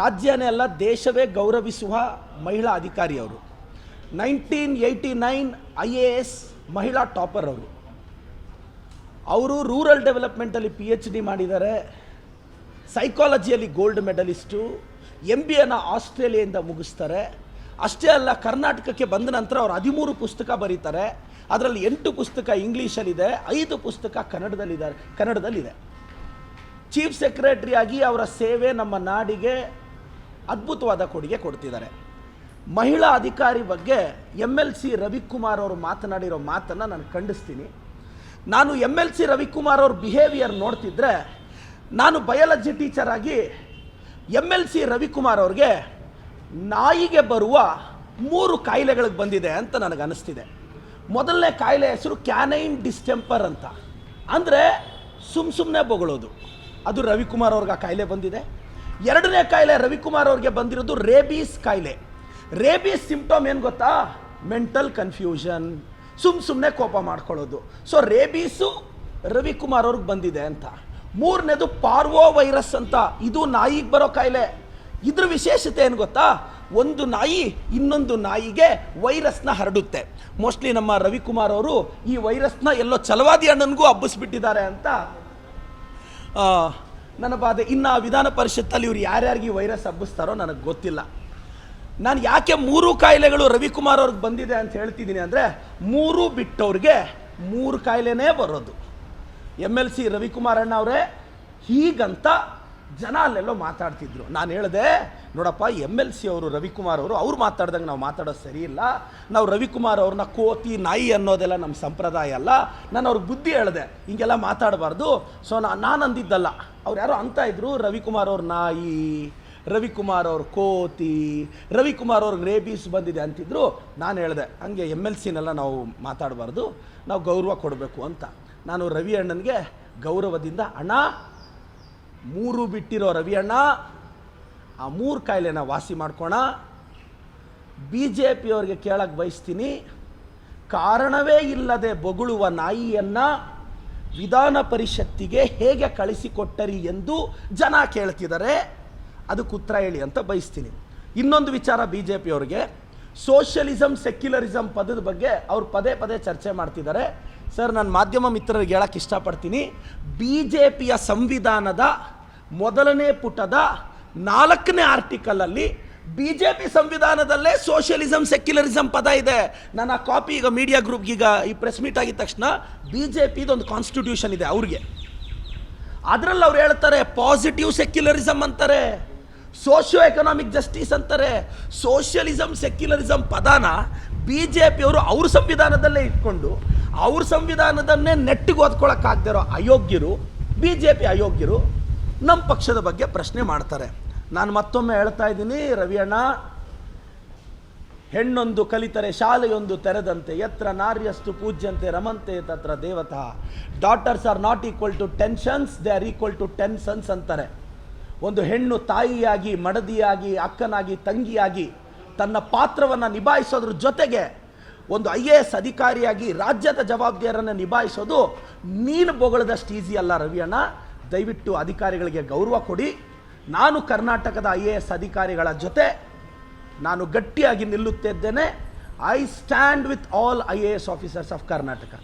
ರಾಜ್ಯನೇ ಅಲ್ಲ, ದೇಶವೇ ಗೌರವಿಸುವ ಮಹಿಳಾ ಅಧಿಕಾರಿ ಅವರು. Nineteen eighty nine I A S ಮಹಿಳಾ ಟಾಪರ್ ಅವರು. ಅವರು ರೂರಲ್ ಡೆವಲಪ್ಮೆಂಟಲ್ಲಿ ಪಿ ಎಚ್ ಡಿ ಮಾಡಿದ್ದಾರೆ. ಸೈಕಾಲಜಿಯಲ್ಲಿ gold medalist M B A ಆಸ್ಟ್ರೇಲಿಯಾದಿಂದ ಮುಗಿಸ್ತಾರೆ. ಅಷ್ಟೇ ಅಲ್ಲ, ಕರ್ನಾಟಕಕ್ಕೆ ಬಂದ ನಂತರ ಅವರು ಹದಿಮೂರು ಪುಸ್ತಕ ಬರೀತಾರೆ. ಅದರಲ್ಲಿ ಎಂಟು ಪುಸ್ತಕ ಇಂಗ್ಲೀಷಲ್ಲಿದೆ, ಐದು ಪುಸ್ತಕ ಕನ್ನಡದಲ್ಲಿದ್ದಾರೆ, ಕನ್ನಡದಲ್ಲಿದೆ. ಚೀಫ್ ಸೆಕ್ರೆಟರಿಯಾಗಿ ಅವರ ಸೇವೆ ನಮ್ಮ ನಾಡಿಗೆ ಅದ್ಭುತವಾದ ಕೊಡುಗೆ ಕೊಡ್ತಿದ್ದಾರೆ. ಮಹಿಳಾ ಅಧಿಕಾರಿ ಬಗ್ಗೆ ಎಂ ಎಲ್ ಸಿ ರವಿಕುಮಾರ್ ಅವರು ಮಾತನಾಡಿರೋ ಮಾತನ್ನು ನಾನು ಖಂಡಿಸ್ತೀನಿ. ನಾನು ಎಂ ಎಲ್ ಸಿ ರವಿಕುಮಾರ್ ಅವ್ರ ಬಿಹೇವಿಯರ್ ನೋಡ್ತಿದ್ರೆ ನಾನು ಬಯಾಲಜಿ ಟೀಚರ್ ಆಗಿ ಎಂ ಎಲ್ ಸಿ ರವಿಕುಮಾರ್ ಅವ್ರಿಗೆ ನಾಯಿಗೆ ಬರುವ ಮೂರು ಕಾಯಿಲೆಗಳಿಗೆ ಬಂದಿದೆ ಅಂತ ನನಗೆ ಅನಿಸ್ತಿದೆ. ಮೊದಲನೇ ಕಾಯಿಲೆ ಹೆಸರು ಕ್ಯಾನೈನ್ ಡಿಸ್ಟೆಂಪರ್ ಅಂತ. ಅಂದರೆ ಸುಮ್ಮ ಸುಮ್ಮನೆ ಬೊಗಳೋದು. ಅದು ರವಿಕುಮಾರ್ ಅವ್ರಿಗೆ ಆ ಕಾಯಿಲೆ ಬಂದಿದೆ. ಎರಡನೇ ಕಾಯಿಲೆ ರವಿಕುಮಾರ್ ಅವ್ರಿಗೆ ಬಂದಿರೋದು ರೇಬೀಸ್ ಕಾಯಿಲೆ. ರೇಬೀಸ್ ಸಿಂಪ್ಟಮ್ ಏನು ಗೊತ್ತಾ? ಮೆಂಟಲ್ ಕನ್ಫ್ಯೂಷನ್ ಸುಮ್ ಸುಮ್ಮನೆ ಕೋಪ ಮಾಡ್ಕೊಳ್ಳೋದು. ಸೊ ರೇಬೀಸು ರವಿಕುಮಾರ್ ಅವ್ರಿಗೆ ಬಂದಿದೆ ಅಂತ. ಮೂರನೇದು ಪಾರ್ವೋ ವೈರಸ್ ಅಂತ. ಇದು ನಾಯಿಗೆ ಬರೋ ಕಾಯಿಲೆ. ಇದ್ರ ವಿಶೇಷತೆ ಏನು ಗೊತ್ತಾ? ಒಂದು ನಾಯಿ ಇನ್ನೊಂದು ನಾಯಿಗೆ ವೈರಸ್ನ ಹರಡುತ್ತೆ. ಮೋಸ್ಟ್ಲಿ ನಮ್ಮ ರವಿಕುಮಾರ್ ಅವರು ಈ ವೈರಸ್ನ ಎಲ್ಲೋ ಚಲವಾದಿ ಅಣ್ಣನಿಗೂ ಹಬ್ಬಿಸ್ಬಿಟ್ಟಿದ್ದಾರೆ ಅಂತ ನನ್ನ ಬಾಧೆ. ಇನ್ನು ವಿಧಾನ ಪರಿಷತ್ತಲ್ಲಿ ಇವ್ರು ಯಾರ್ಯಾರಿಗೆ ವೈರಸ್ ಹಬ್ಬಿಸ್ತಾರೋ ನನಗೆ ಗೊತ್ತಿಲ್ಲ. ನಾನು ಯಾಕೆ ಮೂರು ಕಾಯಿಲೆಗಳು ರವಿಕುಮಾರ್ ಅವ್ರಿಗೆ ಬಂದಿದೆ ಅಂತ ಹೇಳ್ತಿದ್ದೀನಿ ಅಂದರೆ, ಮೂರು ಬಿಟ್ಟವ್ರಿಗೆ ಮೂರು ಕಾಯಿಲೆನೇ ಬರೋದು. ಎಂ ಎಲ್ ಸಿ ರವಿಕುಮಾರ್ ಅಣ್ಣ ಅವರೇ ಹೀಗಂತ ಜನ ಅಲ್ಲೆಲ್ಲೋ ಮಾತಾಡ್ತಿದ್ರು. ನಾನು ಹೇಳಿದೆ, ನೋಡಪ್ಪ ಎಂ ಎಲ್ ಸಿ ಅವರು, ರವಿಕುಮಾರ್ ಅವರು, ಅವ್ರು ಮಾತಾಡ್ದಂಗೆ ನಾವು ಮಾತಾಡೋದು ಸರಿ ಇಲ್ಲ. ನಾವು ರವಿಕುಮಾರ್ ಅವ್ರನ್ನ ಕೋತಿ, ನಾಯಿ ಅನ್ನೋದೆಲ್ಲ ನಮ್ಮ ಸಂಪ್ರದಾಯ ಅಲ್ಲ. ನಾನು ಅವ್ರಿಗೆ ಬುದ್ಧಿ ಹೇಳಿದೆ, ಹಿಂಗೆಲ್ಲ ಮಾತಾಡಬಾರ್ದು. ಸೊ ನಾನು ಅಂದಿದ್ದಲ್ಲ ಅವ್ರು ಯಾರೋ ಅಂತ ಇದ್ರು, ರವಿಕುಮಾರ್ ಅವ್ರ ನಾಯಿ, ರವಿಕುಮಾರ್ ಅವ್ರ ಕೋತಿ, ರವಿಕುಮಾರ್ ಅವ್ರಿಗೆ ರೇಬೀಸ್ ಬಂದಿದೆ ಅಂತಿದ್ರು, ನಾನು ಹೇಳಿದೆ, ಹಂಗೆ ಎಂ ಎಲ್ ಸಿನೆಲ್ಲ ನಾವು ಮಾತಾಡಬಾರ್ದು, ನಾವು ಗೌರವ ಕೊಡಬೇಕು ಅಂತ. ನಾನು ರವಿ ಅಣ್ಣನಿಗೆ ಗೌರವದಿಂದ, ಅಣ್ಣ, ಮೂರು ಬಿಟ್ಟಿರೋ ರವಿ ಅಣ್ಣ, ಆ ಮೂರು ಕಾಯಿಲೆನ ವಾಸಿ ಮಾಡ್ಕೋಣ. ಬಿ ಜೆ ಪಿಯವ್ರಿಗೆ ಕೇಳಕ್ಕೆ ಬಯಸ್ತೀನಿ. ಕಾರಣವೇ ಇಲ್ಲದೆ ಬೊಗಳುವ ನಾಯಿಯನ್ನು ವಿಧಾನ ಪರಿಷತ್ತಿಗೆ ಹೇಗೆ ಕಳಿಸಿಕೊಟ್ಟರಿ ಎಂದು ಜನ ಕೇಳ್ತಿದ್ದಾರೆ. ಅದಕ್ಕೆ ಉತ್ತರ ಹೇಳಿ ಅಂತ ಬಯಸ್ತೀನಿ. ಇನ್ನೊಂದು ವಿಚಾರ ಬಿ ಜೆ ಪಿಯವ್ರಿಗೆ ಸೋಷಿಯಲಿಸಮ್ ಸೆಕ್ಯುಲರಿಸಮ್ ಪದದ ಬಗ್ಗೆ ಅವ್ರು ಪದೇ ಪದೇ ಚರ್ಚೆ ಮಾಡ್ತಿದ್ದಾರೆ. ಸರ್, ನಾನು ಮಾಧ್ಯಮ ಮಿತ್ರರಿಗೆ ಹೇಳಕ್ಕೆ ಇಷ್ಟಪಡ್ತೀನಿ. ಬಿ ಜೆ ಪಿಯ ಸಂವಿಧಾನದ ಮೊದಲನೇ ಪುಟದ ನಾಲ್ಕನೇ ಆರ್ಟಿಕಲಲ್ಲಿ ಬಿ ಜೆ ಪಿ ಸಂವಿಧಾನದಲ್ಲೇ ಸೋಷಿಯಲಿಸಮ್ ಸೆಕ್ಯುಲರಿಸಮ್ ಪದ ಇದೆ. ನನ್ನ ಕಾಪಿ ಈಗ ಮೀಡಿಯಾ ಗ್ರೂಪ್ಗೆ ಈಗ ಈ ಪ್ರೆಸ್ ಮೀಟ್ ಆಗಿದ ತಕ್ಷಣ ಬಿ ಜೆ ಪಿದೊಂದು ಕಾನ್ಸ್ಟಿಟ್ಯೂಷನ್ ಇದೆ ಅವ್ರಿಗೆ. ಅದರಲ್ಲಿ ಅವ್ರು ಹೇಳ್ತಾರೆ ಪಾಸಿಟಿವ್ ಸೆಕ್ಯುಲರಿಸಮ್ ಅಂತಾರೆ ಸೋಷಿಯೋ ಎಕನಾಮಿಕ್ ಜಸ್ಟಿಸ್ ಅಂತಾರೆ. ಸೋಷಿಯಲಿಸಮ್ ಸೆಕ್ಯುಲರಿಸಮ್ ಪದಾನ ಬಿ ಜೆ ಪಿಯವರು ಅವ್ರ ಸಂವಿಧಾನದಲ್ಲೇ ಇಟ್ಕೊಂಡು, ಅವ್ರ ಸಂವಿಧಾನದನ್ನೇ ನೆಟ್ಟಿಗೆ ಓದ್ಕೊಳ್ಳೋಕ್ಕಾಗದಿರೋ ಅಯೋಗ್ಯರು ಬಿ ಜೆ ಪಿ ಅಯೋಗ್ಯರು ನಮ್ಮ ಪಕ್ಷದ ಬಗ್ಗೆ ಪ್ರಶ್ನೆ ಮಾಡ್ತಾರೆ. ನಾನು ಮತ್ತೊಮ್ಮೆ ಹೇಳ್ತಾ ಇದ್ದೀನಿ, ರವಿಯಣ್ಣ, ಹೆಣ್ಣೊಂದು ಕಲಿತರೆ ಶಾಲೆಯೊಂದು ತೆರೆದಂತೆ, ಎತ್ರ ನಾರ್ಯಸ್ತು ಪೂಜ್ಯಂತೆ ರಮಂತೆ ತತ್ರ ದೇವತಾ. Daughters are not equal to ten sons they are equal to ten sons ಅಂತಾರೆ. ಒಂದು ಹೆಣ್ಣು ತಾಯಿಯಾಗಿ, ಮಡದಿಯಾಗಿ, ಅಕ್ಕನಾಗಿ, ತಂಗಿಯಾಗಿ ತನ್ನ ಪಾತ್ರವನ್ನು ನಿಭಾಯಿಸೋದ್ರ ಜೊತೆಗೆ ಒಂದು ಐ ಎ ಎಸ್ ಅಧಿಕಾರಿಯಾಗಿ ರಾಜ್ಯದ ಜವಾಬ್ದಾರಿಯನ್ನು ನಿಭಾಯಿಸೋದು ನೀನು ಬೊಗಳದಷ್ಟು ಈಸಿ ಅಲ್ಲ ರವಿಯಣ್ಣ. ದಯವಿಟ್ಟು ಅಧಿಕಾರಿಗಳಿಗೆ ಗೌರವ ಕೊಡಿ. ನಾನು ಕರ್ನಾಟಕದ ಐ ಎ ಎಸ್ ಅಧಿಕಾರಿಗಳ ಜೊತೆ ನಾನು ಗಟ್ಟಿಯಾಗಿ ನಿಲ್ಲುತ್ತಿದ್ದೇನೆ. I stand with all I A S officers of Karnataka